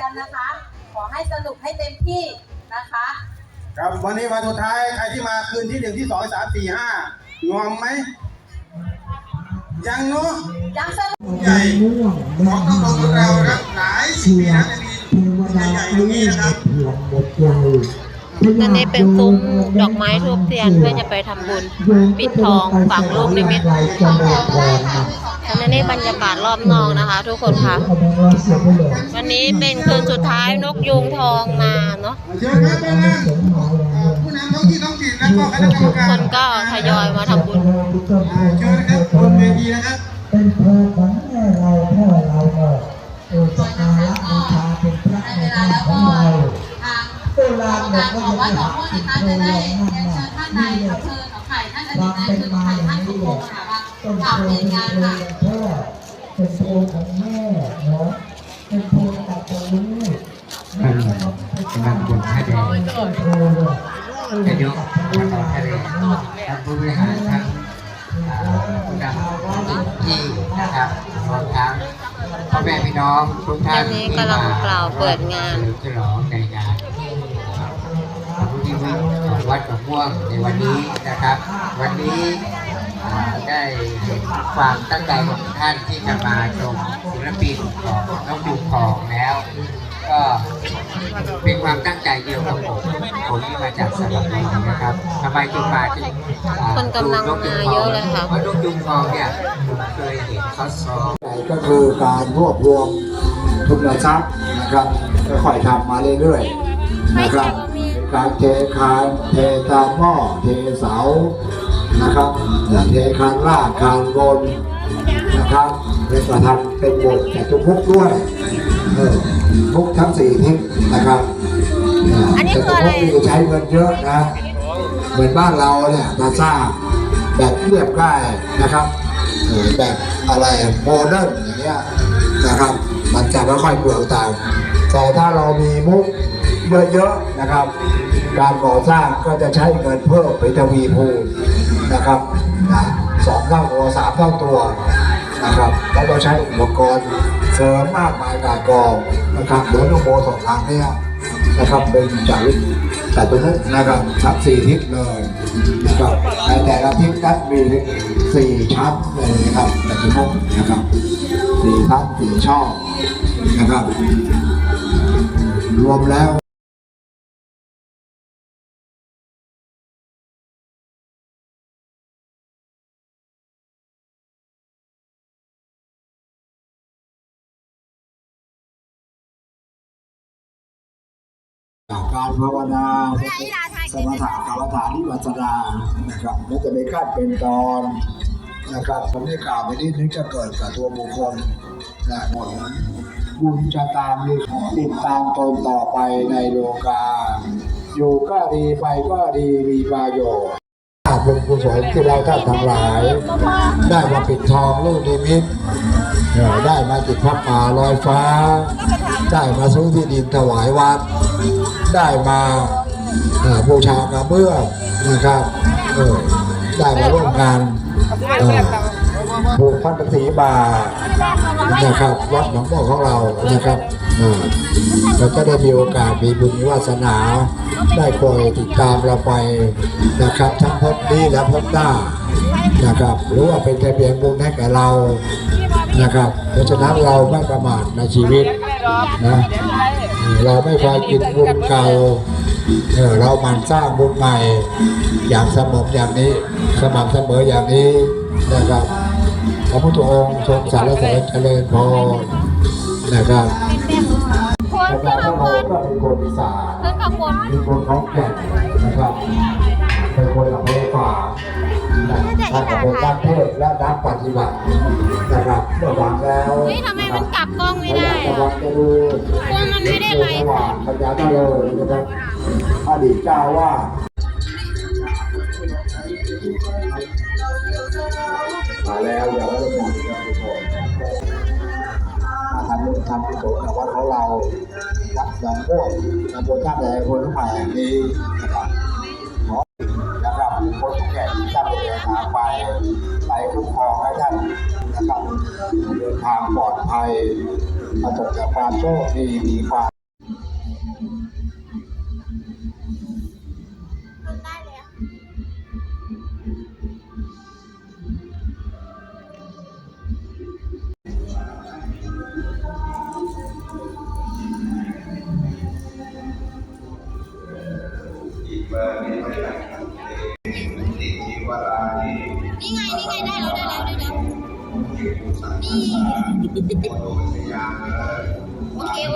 กันนะคะ ขอให้สนุกให้เต็มที่นะคะ ครับวันนี้วันสุดท้ายใครที่มาคืนที่หนึ่งที่สองสามสี่ห้างอมไหมยังเนาะยังสนุกใหญ่ของตำรวจเราครับหลายสิบปีนะจะมีใหญ่ๆอย่างนี้นะครับอันนี้เป็นซุ้มดอกไม้ทูบเทียนเพื่อจะไปทำบุญ ปิดทองฝังลูกนิมิต อันนี้บรรยากาศรอบนอกนะคะ ทุกคนค่ะวันนี้เป็นคืนสุดท้ายนกยูงทองมาเนาะเชิญครับเป็นนะผู้นำท้องที่ท้องถิ่นและก็คณะกรรมทุกการคนก็ทยอยมาทำบุญเชิญนะครับบนเวทีนะครับเป็นพระของแม่เราพ่อเราเนอะเออสักการะบูชาเป็นพระในบ้านของเราทางโบราณเนี่ยก็ยังไม่หักติดโบราณนั่นเรียนน่ะเชิญท่านนายนี่อำเภอหนองไผ่ท่านอดีตนายอำเภอหนองไผ่ท่านสุพงศ์ค่ะว่า ต้นโพเป็นเป็นงานพ่อเป็นโพของแม่เนาะเป็นโพตัดตัวลูกท่านกำลังบนท่าแดงโพเลยนายกท่านรองท่าแดงทานผู้บริหารทานอ่าผู้นำที่นะครับรวมทั้งพ่อแม่พี่น้องทุกท่านอันนี้กำลังกล่าวเปิดงานฉลองในงานพระพุทธวิวัดหนองม่วงในวันนี้นะครับ วันนี้ ได้เห็นความตั้งใจของท่านที่จะมาชมศิลปินของน้องยูงทองแล้ว ก็เป็นความตั้งใจเดียวกับผมผมที่มาจากสระบุรีนะครับทำไมจึงมาจึงอ่าคนกำลังมาเยอะเลยค่ะเพราะนกยุงทองเนี่ยผมเคยเห็นเขาซ้อมก็คือการรวบรวมทุนทรัพย์นะครับค่อยๆทำมาเรื่อยๆนะครับการเทคานเทตามหม้อเทเสา นะครับเทคานลากคานบนนะครับเป็นประทำเป็นบทแต่ทุกมุกด้วยเออมุกทั้งสี่ทิศนะครับอันนี้คืออะไรแต่ทุกมุกนี่ใช้เงินเยอะนะ เหมือนบ้านเราเนี่ยถ้าสร้างแบบเรียบง่ายนะครับเออแบบอะไรโมเดิร์นอย่างเงี้ยนะครับมันจะไม่ค่อยเปลืองตังค์แต่ถ้าเรามีมุกเยอะๆนะครับ การก่อสร้างก็จะใช้เงินเพิ่มไปทวีภูมินะครับสองเท่าตัวสามเท่าตัวนะครับแล้วเราใช้อุปกรณ์เสริมมากมายกากองนะครับเหมือนโมสองทางเนี่ยนะครับเป็นจากจากตรงนั้นนะครับทั้งสี่ทิศเลยนะครับในแต่ละทิศนั้นมีสี่ชั้นเลยนะครับแต่ละมุกนะครับสี่ชั้นสี่ช่องนะครับรวมแล้ว การภาวนาสมถะกรรมฐานที่ปัสสนานะครับและจะเป็นขั้นเป็นตอนนะครับผมได้กล่าวไปที่นึงจะเกิดกับตัวบุคคลนะหมดบุญจะตามมีติดตามตนต่อไปในโลกา อยู่ก็ดีไปก็ดีมีประโยชน์บุญกุศลที่เราท่านทั้งหลาย ได้มาปิดทองลูกนิมิตเอ่อได้มาติดพระป่าลอยฟ้า ได้มาซื้อที่ดินถวายวัด ได้มาบูชากระเบื้องนะครับได้มาร่วมงานผูกพันธีบานะครับวัดหนองบัวของเรานะครับเราก็ได้มีโอกาสมีบุญวาสนา ได้คอยติดตามเราไปนะครับ ทั้งพบนี้และพบหน้านะครับหรือว่าเป็นแค่เพียงบุญให้แก่เรานะครับเพราะฉะนั้นเราไม่ประมาทในชีวิตนะ เออเราไม่คอยกินบุญเก่าเออเราหมันสร้างบุญใหม่ อย่างสม่ำอย่างนี้สม่ำเสมออย่างนี้นะครับพระพุทธองค์ทรงสารเสริญเจริญพรนะครับคนอาขึ้จานรย์ข้างพบระโมนก็เป็นคนอีสานขึ้นข้างบนเป็นคนของแก่นนะครับเป็นคนอำเภอฝางนะ ท่านก็เป็นนักเทศและนักปฏิบัตินะครับเมื่อวานแล้วเฮ้ยทำไมมันกลับกล้องไม่ได้จะอะวัดจะดูคนมันไม่ได้ไลฟ์สว่างปัญญาตะเลยนะครับอดีตเจ้าว่ามาแล้วอย่าไว้ลงมือนะทุกคนมาทำบุญทำกุศลกับวัดของเราวัดหนองม่วงตำบลท่าแดงอำเภอหนองไผ่แห่งนี้างปลอดภัยประสบกับความโชคดีมีความ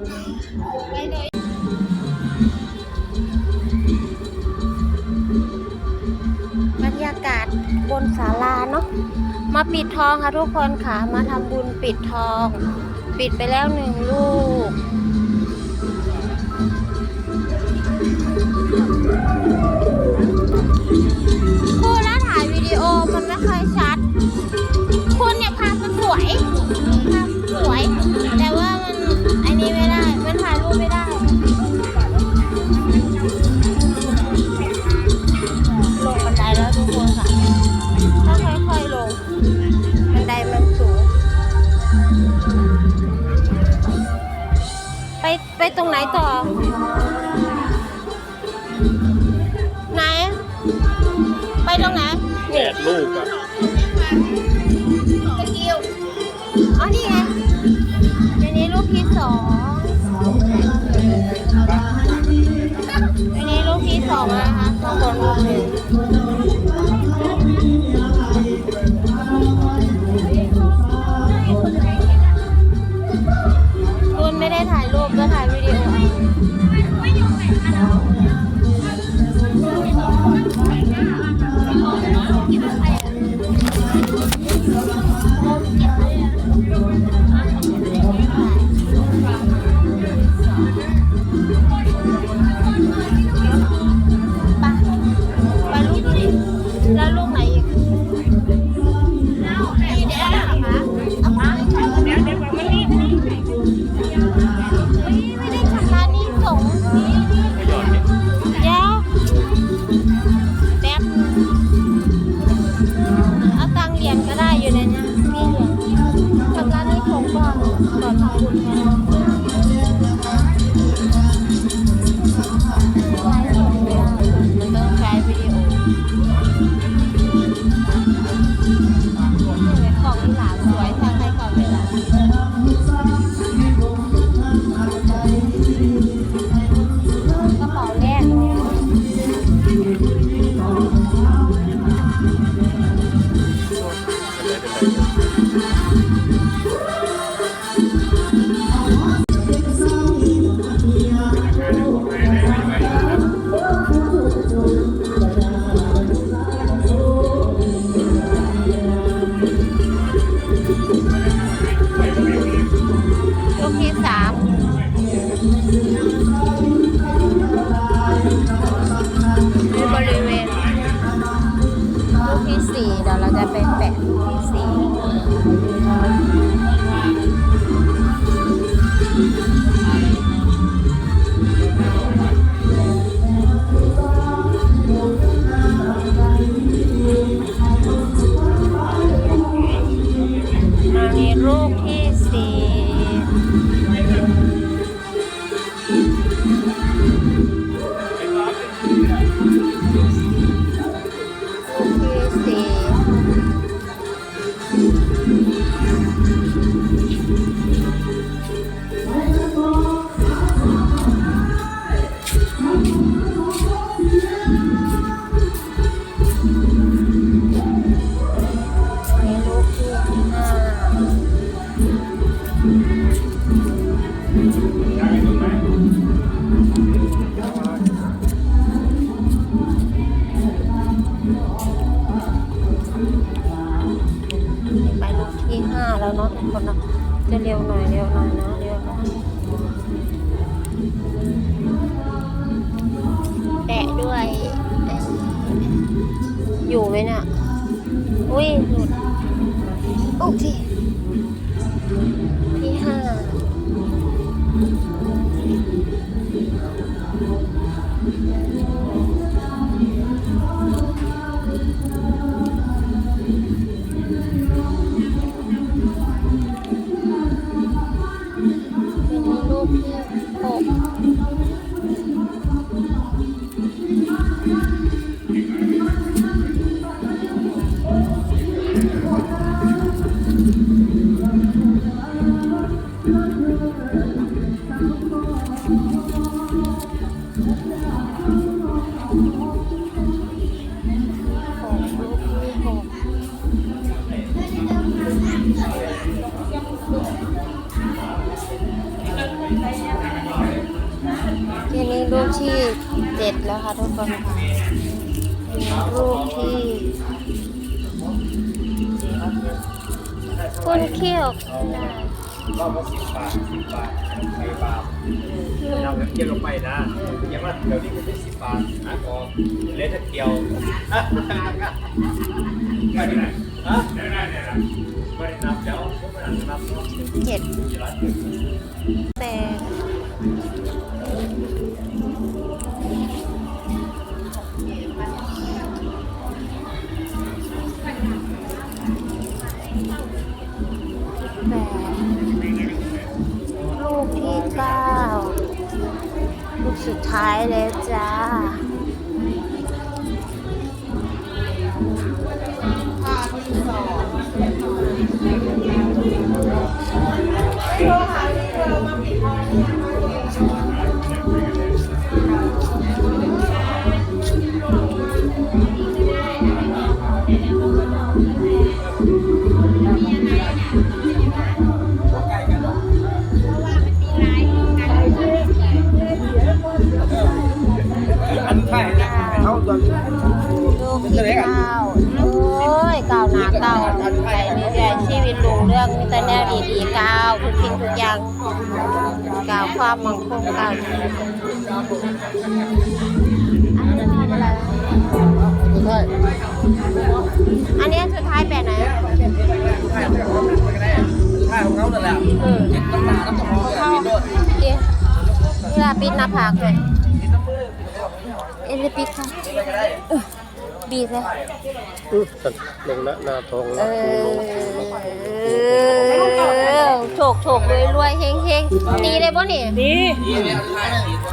บรรยากาศบนศาลาเนาะ มาปิดทองค่ะทุกคนค่ะ มาทำบุญปิดทอง ปิดไปแล้วหนึ่งลูกคุณแล้วถ่ายวิดีโอมันไม่เคยชัด คุณเนี่ยพาสวย ตรงไหนต่อ ไหน ไปตรงไหนแปดลูกอะตะกิ้วอ๋อนี่ไงอันนี้ลูกที่สองอันนี้ลูกที่สองนะคะข้างบนลูกหนึ่ง น้องสาวน้องชาย เนี่ย อุ้ยหลุดโอเค ทีนี้รูปที่เจ็ดแล้วค่ะทุกคนค่ะรูปที่คุณเขี้ยวรอบละสิบบาทสิบบาทไม่บาทเราเกี่ยวลงไปนะอย่างว่าเดี๋ยวนี้ก็ได้สิบบาทนะก็เลือแต่เกี่ยวไม่ได้ฮะไม่ได้เนี่ยนะไม่ได้นับเดี๋ยวไม่ได้นับ เจ็ดแปดแปดลูกที่เก้าลูกสุดท้ายแล้วจ้าาโอ้ยเก้าวหนาเก้าวไปเรื่ชีวิตลุงเรื่องมีแต่แนวดีๆเก้าวทุกสิ่งทุกอย่างเก้าวความมั่งคงเก้าอันนี้ทำอะไรอันนี้สุดท้ายแปดไหนใช่ของเขานั่นแหละเออต้องมาต้องมองแบบนี้ด้วยเดี๋ยวลาปิดหน้าผากเลยเอ็นปิดค่ะ บีบเลยลงหน้าหน้าทองเออโฉกโฉกรวยรวยเฮงเฮงดีเลยป่ะนี่ดีนี่เนี่ยใช่ดีตัว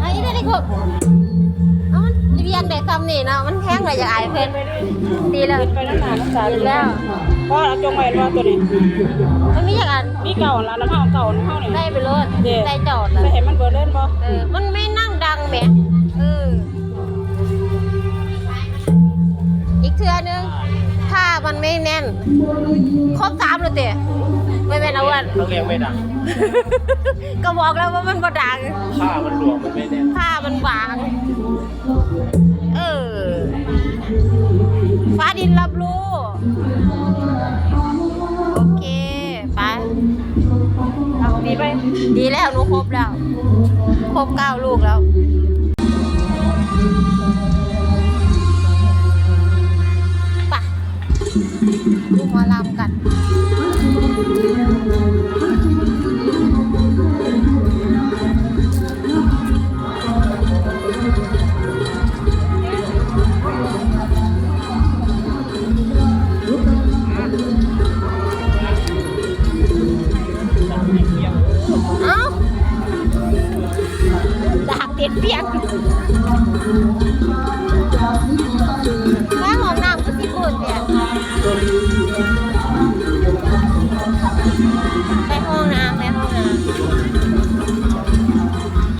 ไอ้ได้ได้ก็เอา มันเรียนได้ซ้ำนี่เนาะมันแห้งเลยอยากอายเพิ่นดีแล้วไปนั่นนานสาดีแล้วเพราะเราจงไว้ว่าตัวนี้มันมีอย่างอันมีเก่าละแล้วเอาเก่าเท่านี่ได้ไปรถได้จอดจะเลยเห็นมันเบิดเล่นบ่เออมันไม่นั่งดังแหมเอออีกเทื่อนึงถ้ามันไม่แน่นครบสามเลยเตะไม่เป็นเอาวันต้องเรียงไม่ดังก็บอกแล้วว่ามันบ่ดังผ้ามันหลวมมันไม่แน่นผ้ามันบาง ฟ้าดินรับรู้ โอเค ไปเอาดีไป ดีแล้วหนูครบแล้ว ครบเก้าลูกแล้วไปดูหมอลำกัน